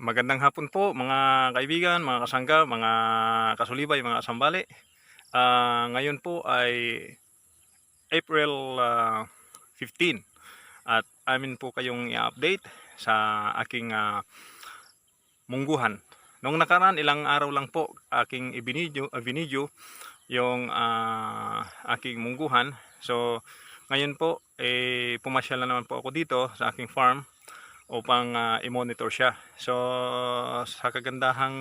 Magandang hapon po mga kaibigan, mga kasangga, mga kasulibay, mga kasambali. Ah, ngayon po ay April ah, 15 at amin po kayong i-update sa aking ah, mungguhan. Noong nakaraan ilang araw lang po aking ibinidyo, uh, yung ah, aking mungguhan. So ngayon po eh, pumasyal na naman po ako dito sa aking farm upang ah, i-monitor siya. So sa kagandahang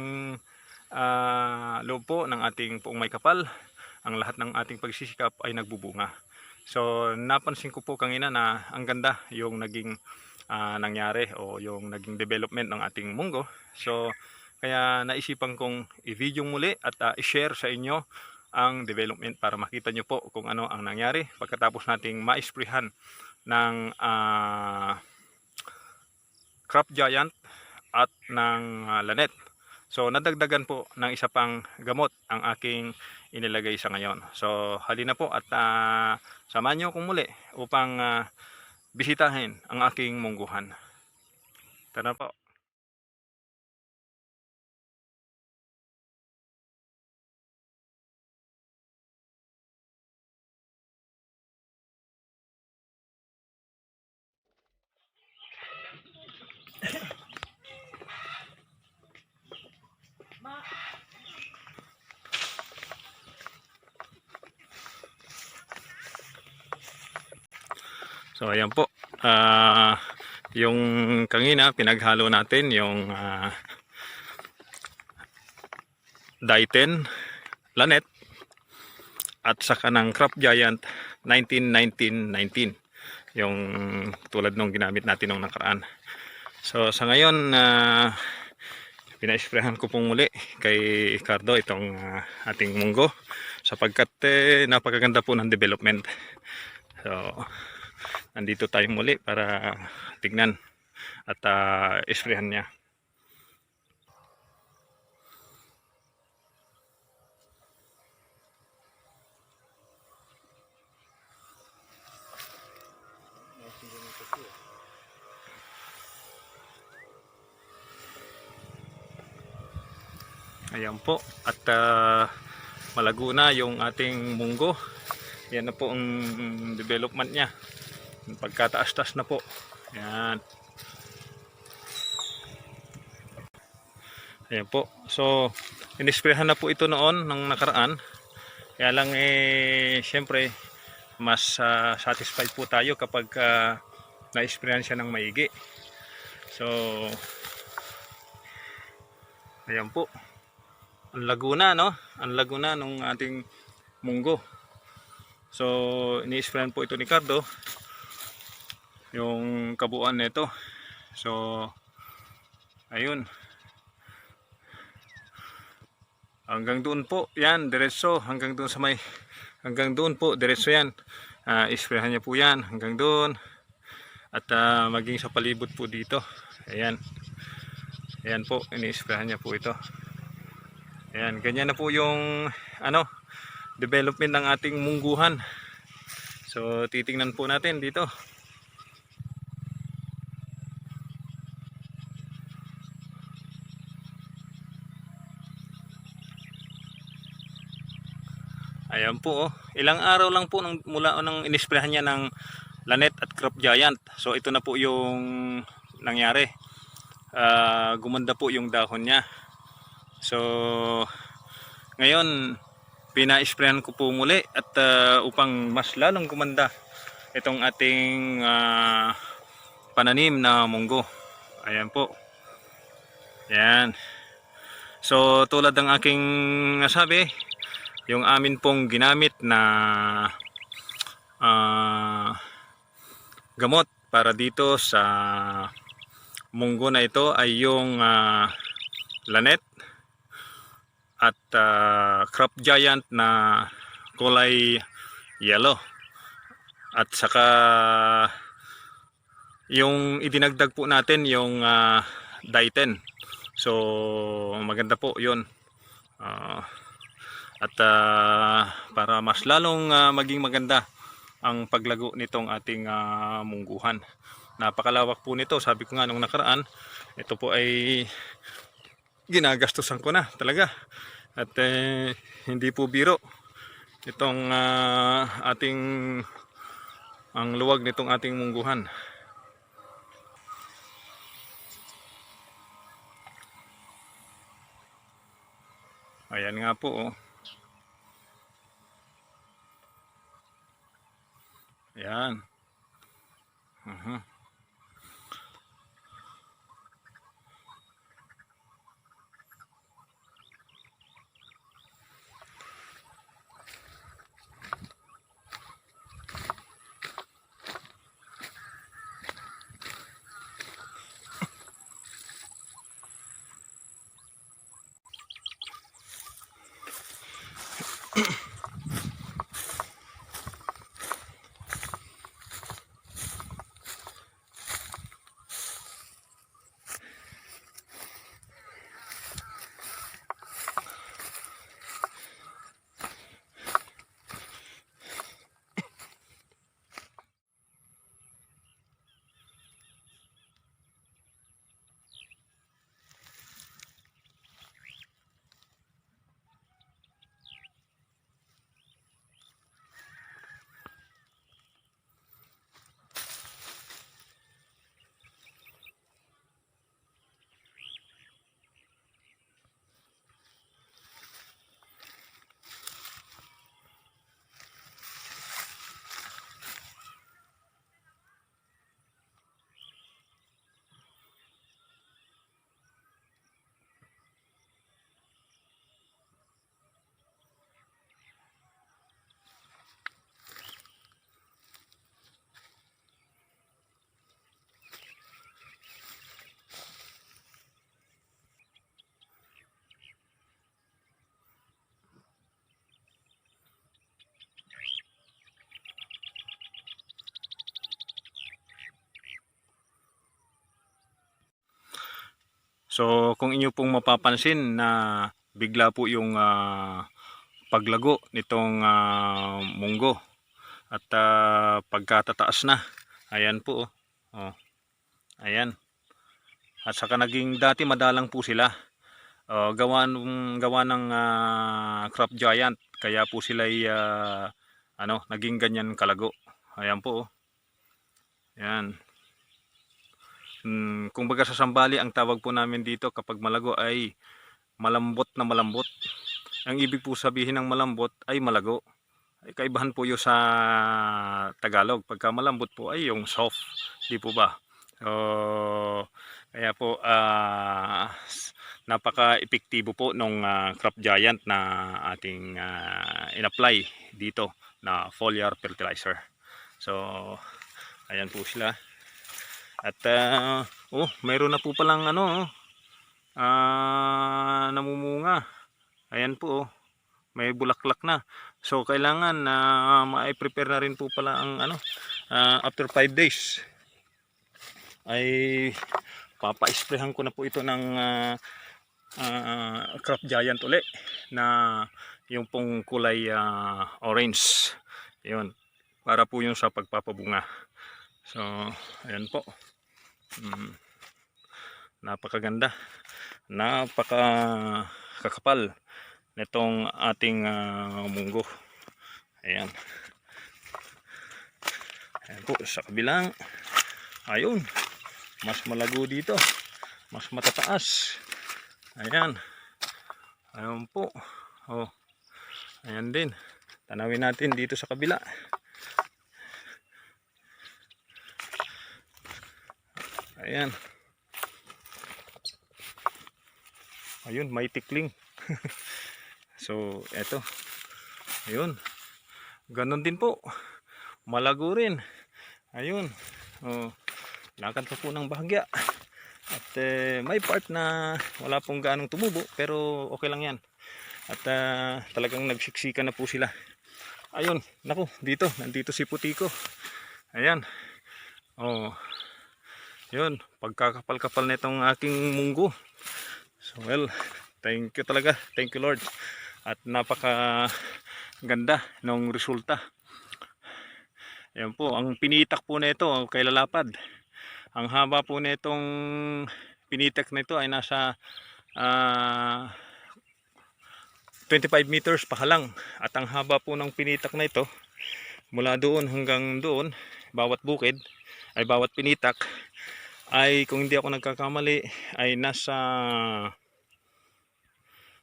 ah, loob po ng ating puong may kapal, ang lahat ng ating pagsisikap ay nagbubunga. So napansin ko po kanina na ang ganda yung naging ah, nangyari o yung naging development ng ating munggo. So kaya naisipan kong i-video muli at ah, i-share sa inyo ang development para makita nyo po kung ano ang nangyari pagkatapos nating maisprihan ng ah, crop giant at ng ah, lanet. So nadagdagan po ng isa pang gamot ang aking inilagay sa ngayon. So halina po at ah, samahan niyo akong muli upang ah, bisitahin ang aking mungguhan. Tara po. So ayan po. Ah, yung kanina pinaghalo natin yung ah, Daiten Lanet at saka ng Crop Giant 1919-19 yung tulad nung ginamit natin nung nakaraan. So sa ngayon uh, pina-sprayhan ko pong muli kay Cardo itong ah, ating munggo sapagkat eh, napakaganda po ng development. So nandito tayo muli para tignan at uh, isprehan niya. Ayan po. At uh, malago na yung ating munggo. Yan na po ang development niya. Pagkataas-taas na po. Yan ayan po. So inisprehan na po ito noon ng nakaraan. Kaya lang eh syempre mas ah, satisfied po tayo kapag uh, na-sprayan siya ng maigi. So ayan po ang laguna no? Ang laguna nung ating munggo. So ini-sprayan po ito ni Cardo yung kabuuan nito. So ayun. Hanggang doon po yan diretso. Hanggang doon sa may hanggang doon po diretso yan. Uh, isprayan niya po yan hanggang doon. At ah, maging sa palibot po dito. Ayan. Ayan po ini-sprayan niya po ito ayan ganyan na po yung ano development ng ating mungguhan so titingnan po natin dito Ayan po oh. Ilang araw lang po nang mula nang inisprehan niya ng Lanet at Crop Giant. So ito na po yung nangyari. Ah, gumanda po yung dahon niya. So ngayon pina-sprayan ko po muli at ah, upang mas lalong gumanda itong ating ah, pananim na munggo. Ayan po. Ayan. So tulad ng aking nasabi, yung amin pong ginamit na ah, gamot para dito sa munggo na ito ay yung ah, lanet at ah, crop giant na kulay yellow. At saka yung idinagdag po natin yung uh, Daiten. So maganda po yun. Ah, at ah, para mas lalong ah, maging maganda ang paglago nitong ating ah, mungguhan. Napakalawak po nito, sabi ko nga nung nakaraan, ito po ay ginagastusan ko na talaga. At eh, hindi po biro itong ah, ating ang luwag nitong ating mungguhan. Ayan nga po oh. Ayan. Mhm. So kung inyo pong mapapansin na bigla po yung ah, paglago nitong ah, munggo at ah, pagkatataas na. Ayan po. Oh. Oh. Ayan. At saka naging dati madalang po sila. Oh, gawa, gawa ng ah, crop giant kaya po sila ay ah, ano, naging ganyan kalago. Ayan po. Oh. Ayan. Hmm, kung baga sa sambali, ang tawag po namin dito kapag malago ay malambot na malambot. Ang ibig po sabihin ng malambot ay malago. Ay kaibahan po yun sa Tagalog. Pagka malambot po ay yung soft. Di po ba? So, kaya po s- napaka-epektibo po nung ah, crop giant na ating ah, in-apply dito na foliar fertilizer. So, ayan po sila. At ah, oh, mayroon na po palang ano, oh, ah, namumunga. Ayan po, oh, may bulaklak na. So kailangan na ma-prepare na rin po pala ang ano, ah, after 5 days ay papa-sprayhan ko na po ito ng ah, ah, crop giant uli na yung pong kulay ah, orange. Yun, para po yung sa pagpapabunga. So, ayan po. Mm. Napakaganda. Napaka kakapal nitong ating ah, munggo. Ayan. Ayan po sa kabilang. Ayun. Mas malago dito. Mas matataas. Ayan. Ayun po. Oh. Ayan din. Tanawin natin dito sa kabila. Ayan. Ayun, may tikling. so, eto. Ayun. Ganon din po. Malago rin. Ayun. Oh, lakad pa po ng bahagya. At eh, may part na wala pong gaanong tumubo pero okay lang yan. At ah, talagang nagsiksika na po sila. Ayun, naku, dito, nandito si Putiko. Ayan. Oh, yun, pagkakapal-kapal nitong aking munggo. So well, thank you talaga. Thank you Lord. At napaka ganda ng resulta. Ayan po, ang pinitak po nito kay lalapad. Ang haba po nitong pinitek na ito ay nasa ah, 25 meters pa lang. At ang haba po ng pinitak na ito, mula doon hanggang doon, bawat bukid, ay bawat pinitak, ay kung hindi ako nagkakamali, ay nasa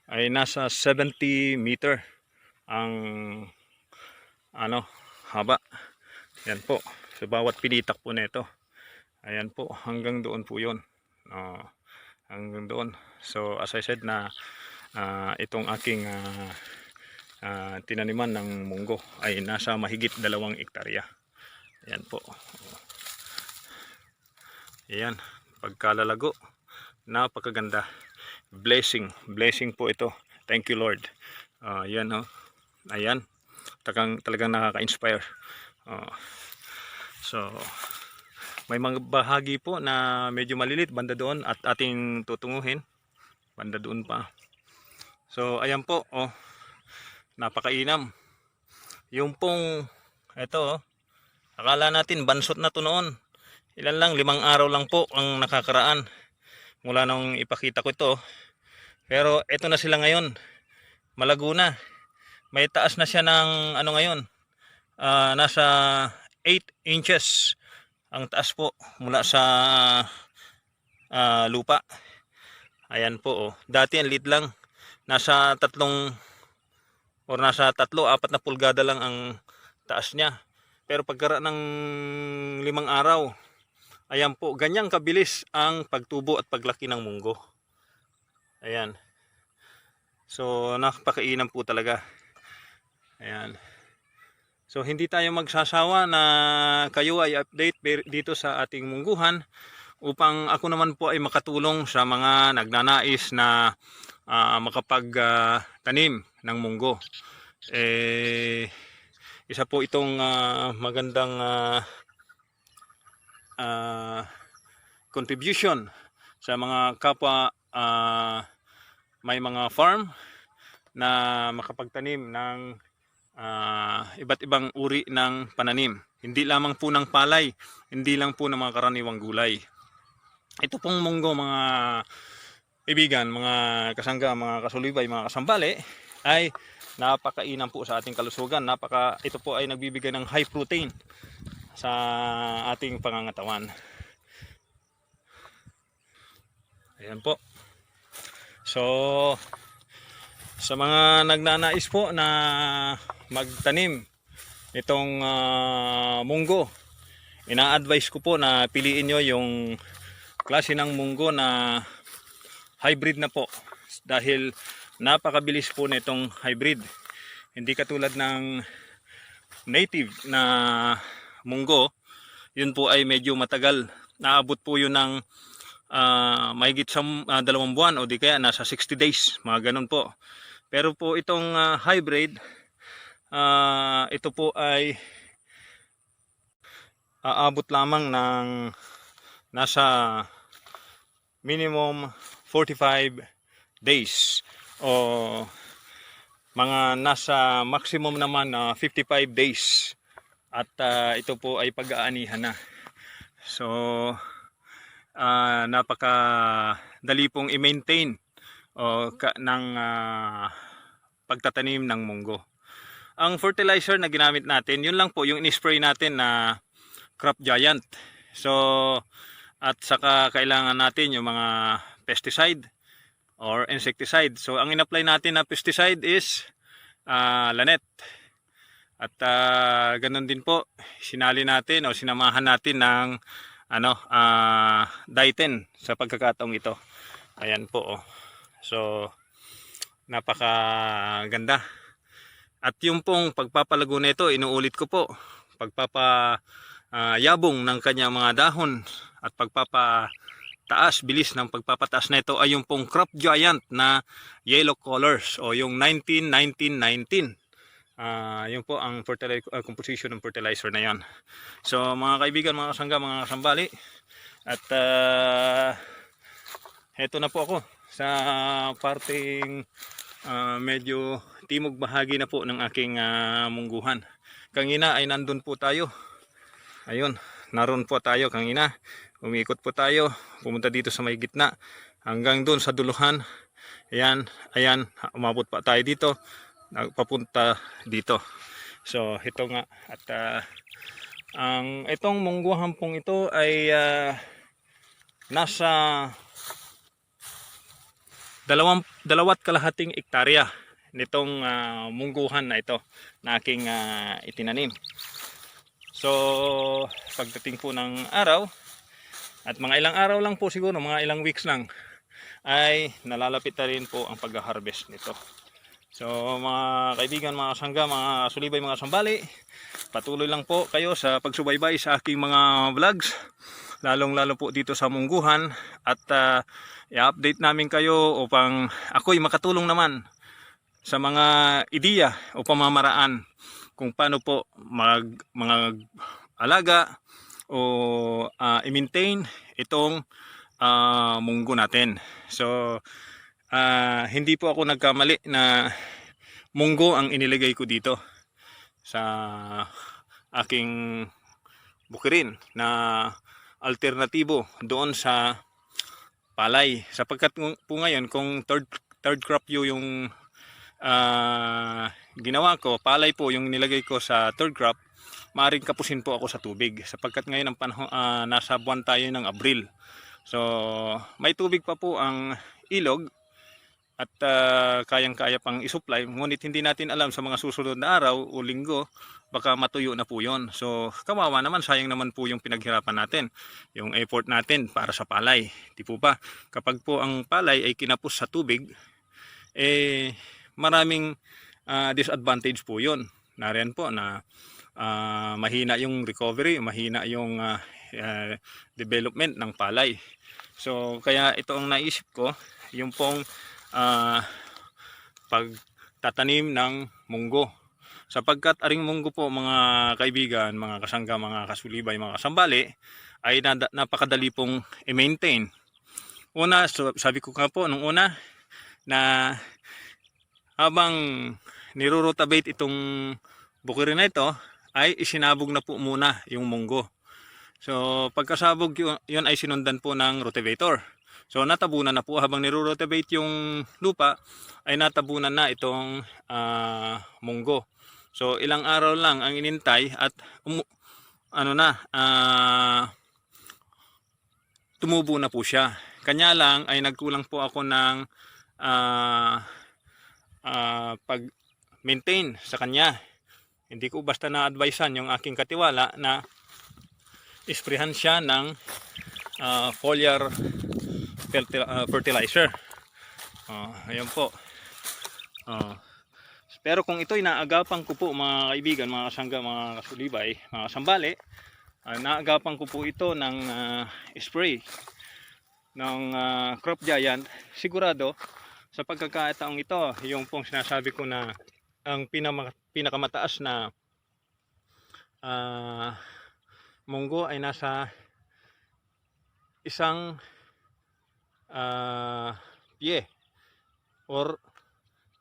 ay nasa 70 meter ang ano haba. Yan po sa bawat pinitak po nito ayan po hanggang doon po yun. Ah, hanggang doon. So as I said na ah, itong aking ah, ah, tinaniman ng munggo ay nasa mahigit dalawang ektarya. Ayan po ayan pagkalalago. Napakaganda. Blessing. Blessing po ito. Thank you Lord. Ah, yan oh. Ayan. Talagang, talagang nakaka-inspire. Ah, so may mga bahagi po na medyo malilit banda doon at ating tutunguhin. Banda doon pa. So ayan po oh. Napakainam. Yung pong eto oh. Akala natin bansot na to noon ilan lang limang araw lang po ang nakakaraan mula nung ipakita ko ito. Pero eto na sila ngayon. Malago na may taas na siya ng ano ngayon. Ah, nasa 8 inches ang taas po mula sa ah, lupa. Ayan po oh. dati ang lead lang. Nasa tatlong or nasa tatlo apat na pulgada lang ang taas niya. Pero pagkara ng limang araw ayan po ganyang kabilis ang pagtubo at paglaki ng munggo. Ayan. So napakainam po talaga. Ayan. So hindi tayo magsasawa na kayo ay update dito sa ating mungguhan upang ako naman po ay makatulong sa mga nagnanais na ah, makapagtanim ng munggo. Eh, isa po itong ah, magandang ah, ah, contribution sa mga kapwa ah, may mga farm na makapagtanim ng ah, iba't ibang uri ng pananim. Hindi lamang po ng palay, hindi lang po ng mga karaniwang gulay. Ito pong munggo mga ibigan, mga kasangga, mga kasulibay, mga kasambali ay napakainam po sa ating kalusugan. Napaka, ito po ay nagbibigay ng high protein sa ating pangangatawan. Ayan po. So, sa mga nagnanais po na magtanim itong ah, munggo, ina-advise ko po na piliin nyo yung klase ng munggo na hybrid na po dahil napakabilis po nitong hybrid. Hindi katulad ng native na munggo, yun po ay medyo matagal. Naabot po yun ng ah, mahigit sa ah, dalawang buwan o di kaya nasa 60 days, mga ganun po. Pero po itong ah, hybrid, ah, ito po ay aabot lamang ng nasa minimum 45 days o mga nasa maximum naman na 55 days at ah, ito po ay pag-aanihan na so ah, napaka dali pong i-maintain o ng ah, pagtatanim ng munggo ang fertilizer na ginamit natin yun lang po yung in-spray natin na crop giant so at saka kailangan natin yung mga pesticide or insecticide. So ang in-apply natin na pesticide is ah, lanet. At ah, ganun din po, sinali natin o sinamahan natin ng ano, ah, Dieten sa pagkakataong ito. Ayan po. Oh. So napaka ganda. At yung pong pagpapalago nito, inuulit ko po, pagpapa ah, yabong ng kanyang mga dahon at pagpapataas, bilis ng pagpapataas na ito ay yung pong crop giant na yellow colors o yung 19-19-19. Ah, yun po ang fertilizer, ah, composition ng fertilizer na yan. So mga kaibigan, mga kasangga, mga kasambali, at ah, heto na po ako sa parting ah, medyo timog bahagi na po ng aking ah, mungguhan. Kangina ay nandun po tayo. Ayun, naroon po tayo kangina. Umiikot po tayo, pumunta dito sa may gitna hanggang doon sa duluhan. Ayan, ayan, umabot pa tayo dito, papunta dito. So, ito nga at ah, ang itong mungguhan pong ito ay ah, nasa dalawang dalawat kalahating ektarya nitong ah, mungguhan na ito na aking ah, itinanim. So, pagdating po ng araw, at mga ilang araw lang po siguro, mga ilang weeks lang, ay nalalapit na rin po ang pag-harvest nito. So, mga kaibigan, mga sangga, mga sulibay, mga sambali, patuloy lang po kayo sa pagsubaybay sa aking mga vlogs, lalong-lalo po dito sa mungguhan, at ah, i-update namin kayo upang ako'y makatulong naman sa mga ideya o pamamaraan kung paano po mag mga alaga o ah, i-maintain itong ah, munggo natin. So ah, hindi po ako nagkamali na munggo ang inilagay ko dito sa aking bukirin na alternatibo doon sa palay. Sapagkat po ngayon kung third third crop view yung ah, ginawa ko, palay po yung nilagay ko sa third crop, maaring kapusin po ako sa tubig. Sapagkat ngayon ang panahon ah, nasa buwan tayo ng Abril. So, may tubig pa po ang ilog at ah, kayang-kaya pang isupply ngunit hindi natin alam sa mga susunod na araw o linggo baka matuyo na po yon. So, kawawa naman, sayang naman po yung pinaghirapan natin, yung effort natin para sa palay. Di po ba? Kapag po ang palay ay kinapos sa tubig, eh, maraming ah, disadvantage po yon. Nariyan po na ah, mahina yung recovery, mahina yung ah, ah, development ng palay. So, kaya ito ang naisip ko, yung pong ah, pagtatanim ng munggo. Sapagkat aring munggo po mga kaibigan, mga kasangga, mga kasulibay, mga kasambali, ay napakadali pong i-maintain. Una, sabi ko nga po nung una, na habang nirurotabate itong bukirin na ito, ay isinabog na po muna yung munggo. So, pagkasabog yun, yun ay sinundan po ng rotivator. So, natabunan na po habang nirurotabate yung lupa, ay natabunan na itong ah, munggo. So, ilang araw lang ang inintay at umu- ano na, ah, tumubo na po siya. Kanya lang ay nagkulang po ako ng ah, ah, pag-maintain sa kanya. Hindi ko basta na-advisean yung aking katiwala na isprehan siya ng ah, foliar fertilizer. Oh, ayan po. Oh. Pero kung ito'y naagapan ko po mga kaibigan, mga kasangga, mga kasulibay, mga sambali, ah, naagapan ko po ito ng ah, spray ng ah, crop giant, sigurado sa pagkakataong ito, yung pong sinasabi ko na ang pinama, pinakamataas na ah, munggo ay nasa isang ah, pie or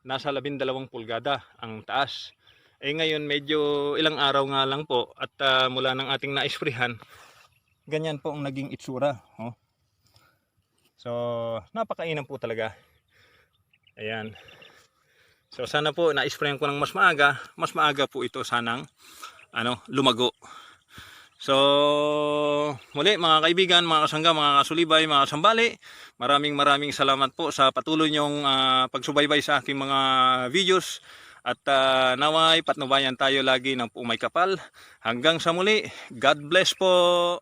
nasa labindalawang pulgada ang taas. Eh ngayon medyo ilang araw nga lang po at ah, mula ng ating naisprihan, ganyan po ang naging itsura. Oh. So, napakainam po talaga. Ayan. So, sana po na-sprayan ko ng mas maaga. Mas maaga po ito sanang ano, lumago. So, muli mga kaibigan, mga kasangga, mga kasulibay, mga sambali, maraming maraming salamat po sa patuloy niyong ah, pagsubaybay sa aking mga videos. At ah, naway patnubayan tayo lagi ng umay kapal. Hanggang sa muli, God bless po!